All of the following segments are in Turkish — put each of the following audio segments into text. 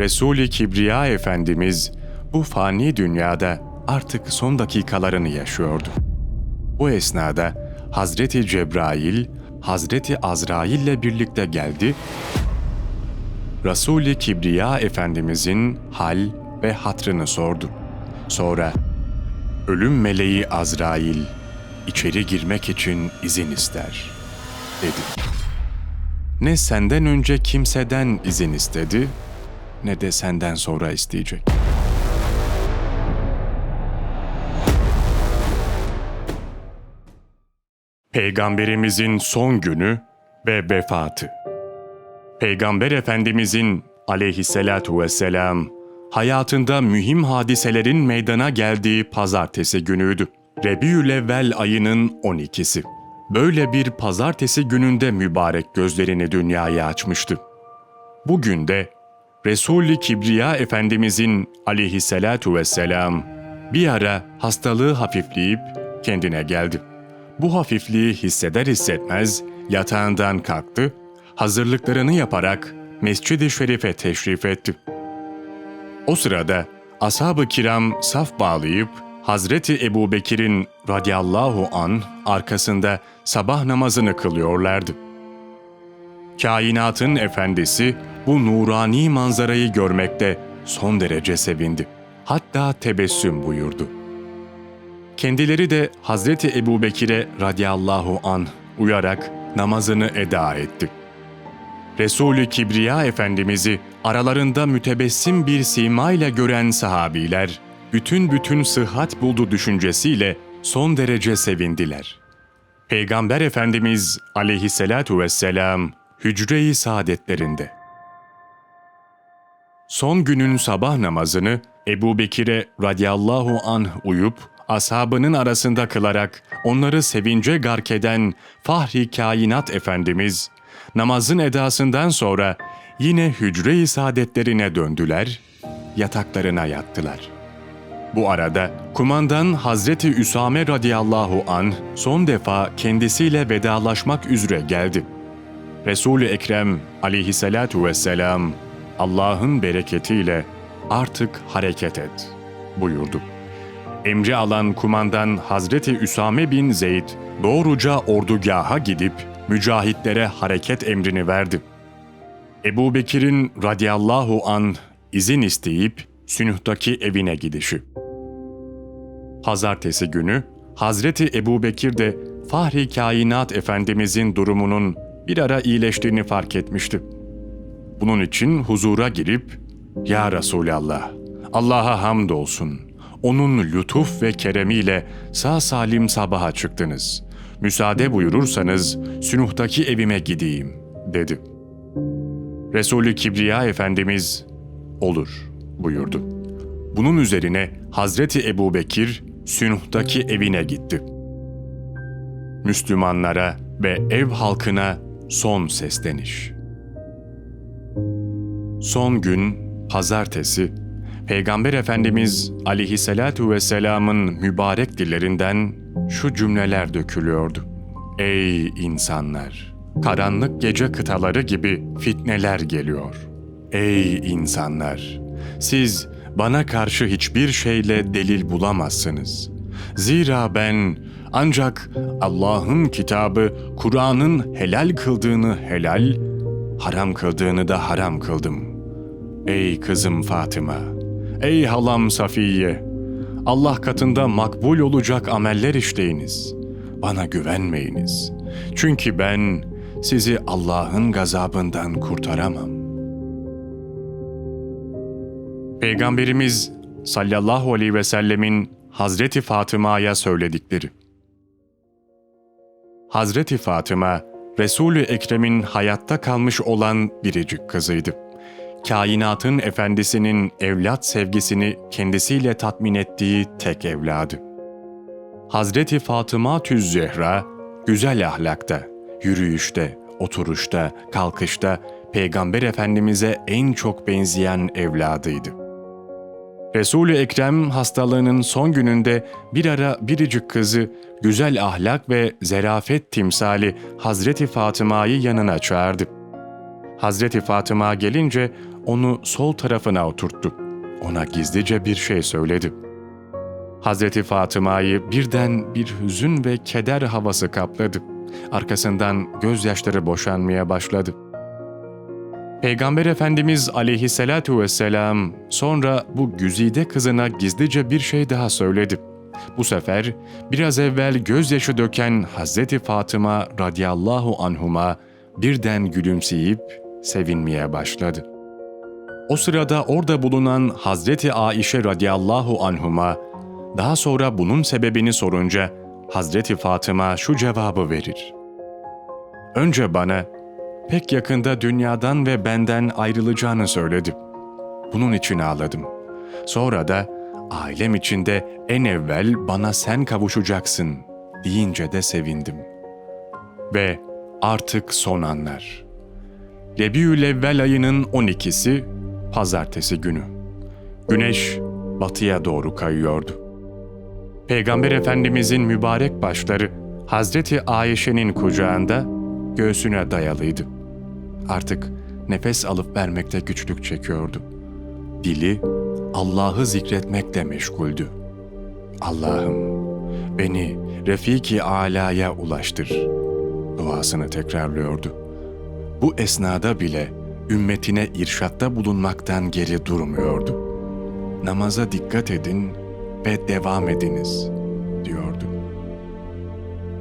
Resul-i Kibriya Efendimiz bu fani dünyada artık son dakikalarını yaşıyordu. Bu esnada Hazreti Cebrail, Hazreti Azrail ile birlikte geldi. Resul-i Kibriya Efendimizin hal ve hatrını sordu. Sonra ölüm meleği Azrail içeri girmek için izin ister dedi. Ne senden önce kimseden izin istedi ne de senden sonra isteyecek. Peygamberimizin son günü ve vefatı. Peygamber Efendimizin aleyhisselatu vesselam hayatında mühim hadiselerin meydana geldiği pazartesi günüydü. Rebiülevvel ayının 12'si. Böyle bir pazartesi gününde mübarek gözlerini dünyaya açmıştı. Bugün de Resul-i Kibriya Efendimizin aleyhisselatu vesselam bir ara hastalığı hafifleyip kendine geldi. Bu hafifliği hisseder hissetmez yatağından kalktı, hazırlıklarını yaparak Mescid-i Şerif'e teşrif etti. O sırada ashab-ı kiram saf bağlayıp Hazreti Ebu Bekir'in radiyallahu an arkasında sabah namazını kılıyorlardı. Kainatın efendisi bu nurani manzarayı görmekte son derece sevindi. Hatta tebessüm buyurdu. Kendileri de Hazreti Ebu Bekir'e radiyallahu an uyarak namazını eda etti. Resulü Kibriya Efendimiz'i aralarında mütebessim bir simayla gören sahabiler, bütün bütün sıhhat buldu düşüncesiyle son derece sevindiler. Peygamber Efendimiz aleyhissalatu vesselam hücre-i saadetlerinde. Son günün sabah namazını Ebu Bekir'e radiyallahu anh uyup, ashabının arasında kılarak onları sevince gark eden Fahri Kainat Efendimiz, namazın edasından sonra yine hücre-i saadetlerine döndüler, yataklarına yattılar. Bu arada kumandan Hazreti Üsame radıyallahu an son defa kendisiyle vedalaşmak üzere geldi. Resul-i Ekrem aleyhissalatu vesselam Allah'ın bereketiyle artık hareket et buyurdu. Emri alan kumandan Hazreti Üsame bin Zeyd doğruca ordugaha gidip mücahitlere hareket emrini verdi. Ebu Bekir'in radiyallahu an izin isteyip Sünüh'taki evine gidişi. Pazartesi günü Hazreti Ebu Bekir de Fahri Kainat Efendimizin durumunun bir ara iyileştiğini fark etmişti. Bunun için huzura girip, ''Ya Resulallah, Allah'a hamdolsun. Onun lütuf ve keremiyle sağ salim sabaha çıktınız. Müsaade buyurursanız Sünuh'taki evime gideyim.'' dedi. Resulü Kibriya Efendimiz, ''Olur.'' buyurdu. Bunun üzerine Hazreti Ebu Bekir Sünuh'taki evine gitti. Müslümanlara ve ev halkına son sesleniş. Son gün pazartesi Peygamber Efendimiz aleyhissalatu vesselamın mübarek dillerinden şu cümleler dökülüyordu. Ey insanlar! Karanlık gece kıtaları gibi fitneler geliyor. Ey insanlar! Siz bana karşı hiçbir şeyle delil bulamazsınız. Zira ben ancak Allah'ın kitabı Kur'an'ın helal kıldığını helal, haram kıldığını da haram kıldım. Ey kızım Fatıma, ey halam Safiye, Allah katında makbul olacak ameller işleyiniz. Bana güvenmeyiniz. Çünkü ben sizi Allah'ın gazabından kurtaramam. Peygamberimiz sallallahu aleyhi ve sellemin Hazreti Fatıma'ya söyledikleri. Hazreti Fatıma, Resulü Ekrem'in hayatta kalmış olan biricik kızıydı. Kainatın efendisinin evlat sevgisini kendisiyle tatmin ettiği tek evladı. Hazreti Fatıma Tüz Zehra, güzel ahlakta, yürüyüşte, oturuşta, kalkışta Peygamber Efendimiz'e en çok benzeyen evladıydı. Resul-i Ekrem hastalığının son gününde bir ara biricik kızı, güzel ahlak ve zerafet timsali Hazreti Fatıma'yı yanına çağırdı. Hazreti Fatıma gelince onu sol tarafına oturttu. Ona gizlice bir şey söyledi. Hazreti Fatıma'yı birden bir hüzün ve keder havası kapladı. Arkasından gözyaşları boşanmaya başladı. Peygamber Efendimiz aleyhissalatu vesselam sonra bu güzide kızına gizlice bir şey daha söyledi. Bu sefer biraz evvel gözyaşı döken Hazreti Fatıma radıyallahu anhuma birden gülümseyip sevinmeye başladı. O sırada orada bulunan Hazreti Aişe radıyallahu anhuma daha sonra bunun sebebini sorunca Hazreti Fatıma şu cevabı verir. Önce bana pek yakında dünyadan ve benden ayrılacağını söyledi. Bunun için ağladım. Sonra da ailem içinde en evvel bana sen kavuşacaksın deyince de sevindim. Ve artık son anlar. Rebiülevvel ayının 12'si pazartesi günü. Güneş batıya doğru kayıyordu. Peygamber Efendimizin mübarek başları Hazreti Ayşe'nin kucağında göğsüne dayalıydı. Artık nefes alıp vermekte güçlük çekiyordu. Dili Allah'ı zikretmekle meşguldü. Allah'ım beni Refiki Ala'ya ulaştır duasını tekrarlıyordu. Bu esnada bile ümmetine irşatta bulunmaktan geri durmuyordu. Namaza dikkat edin ve devam ediniz.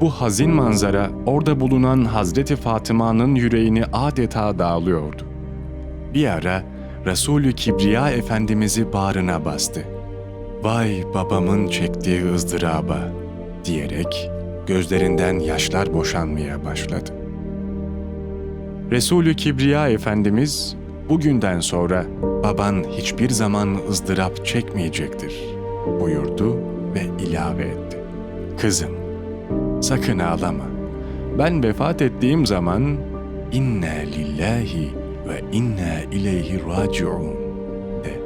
Bu hazin manzara orada bulunan Hazreti Fatıma'nın yüreğini adeta dağılıyordu. Bir ara Resulü Kibriya Efendimiz'i bağrına bastı. Vay babamın çektiği ızdıraba diyerek gözlerinden yaşlar boşanmaya başladı. Resulü Kibriya Efendimiz bugünden sonra baban hiçbir zaman ızdırap çekmeyecektir buyurdu ve ilave etti. Kızım sakın ağlama. Ben vefat ettiğim zaman inna lillahi ve inna ileyhi raciun de.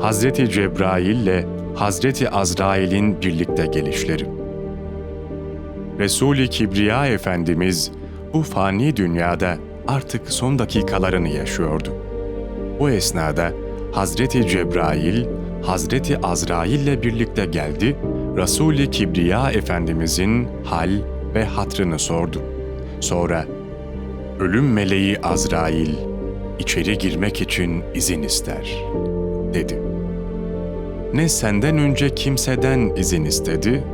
Hazreti Cebrail ile Hazreti Azrail'in birlikte gelişleri. Resul-i Kibriya Efendimiz bu fani dünyada artık son dakikalarını yaşıyordu. Bu esnada Hazreti Cebrail, Hazreti Azrail ile birlikte geldi, Resul-i Kibriya Efendimizin hal ve hatrını sordu. Sonra, ölüm meleği Azrail, içeri girmek için izin ister, dedi. Ne senden önce kimseden izin istedi,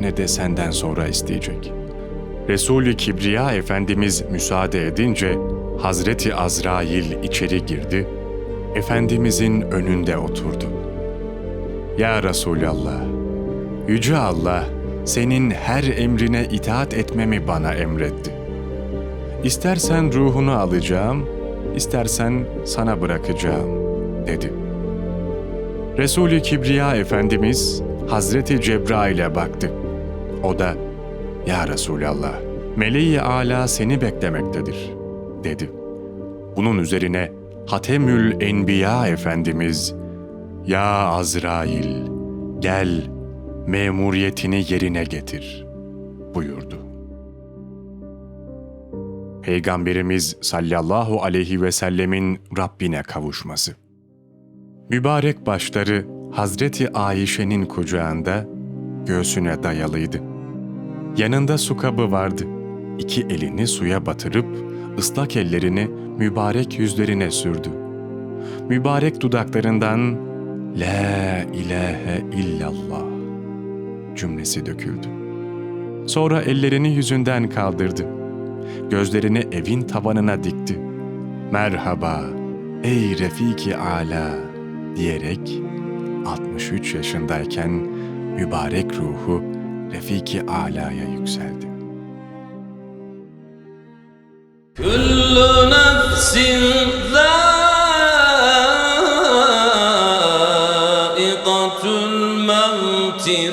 ne de senden sonra isteyecek. Resul-i Kibriya Efendimiz müsaade edince, Hazreti Azrail içeri girdi, Efendimizin önünde oturdu. Ya Resulallah, Yüce Allah, senin her emrine itaat etmemi bana emretti. İstersen ruhunu alacağım, istersen sana bırakacağım, dedi. Resul-i Kibriya Efendimiz Hazreti Cebrail'e baktı. O da, Ya Resulallah, Meleği Ala seni beklemektedir, dedi. Bunun üzerine Hatemül Enbiya Efendimiz, Ya Azrail, gel memuriyetini yerine getir, buyurdu. Peygamberimiz sallallahu aleyhi ve sellemin Rabbine kavuşması. Mübarek başları Hazreti Ayşe'nin kucağında göğsüne dayalıydı. Yanında su kabı vardı. İki elini suya batırıp ıslak ellerini mübarek yüzlerine sürdü. Mübarek dudaklarından La ilahe illallah cümlesi döküldü. Sonra ellerini yüzünden kaldırdı. Gözlerini evin tavanına dikti. Merhaba, ey Refiki Ala diyerek 63 yaşındayken mübarek ruhu Refiki Ala'ya yükseldi. Kullu nefsin zâikatul mevti